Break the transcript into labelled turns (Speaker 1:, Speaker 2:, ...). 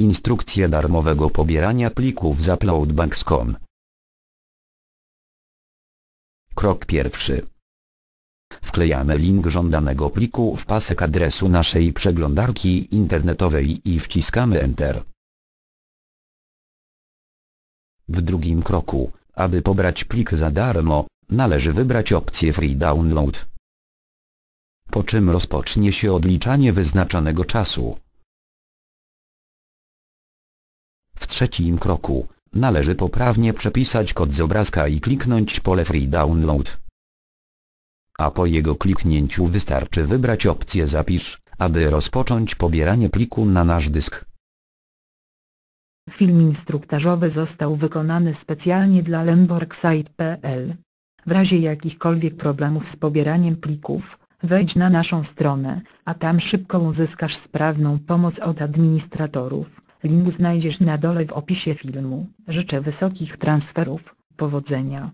Speaker 1: Instrukcje darmowego pobierania plików z uploadbanks.com. Krok pierwszy. Wklejamy link żądanego pliku w pasek adresu naszej przeglądarki internetowej i wciskamy Enter. W drugim kroku, aby pobrać plik za darmo, należy wybrać opcję Free Download. Po czym rozpocznie się odliczanie wyznaczonego czasu. Trzecim kroku, należy poprawnie przepisać kod z obrazka i kliknąć pole Free Download. A po jego kliknięciu wystarczy wybrać opcję Zapisz, aby rozpocząć pobieranie pliku na nasz dysk.
Speaker 2: Film instruktażowy został wykonany specjalnie dla lemborgsite.pl. W razie jakichkolwiek problemów z pobieraniem plików, wejdź na naszą stronę, a tam szybko uzyskasz sprawną pomoc od administratorów. Link znajdziesz na dole w opisie filmu. Życzę wysokich transferów, powodzenia.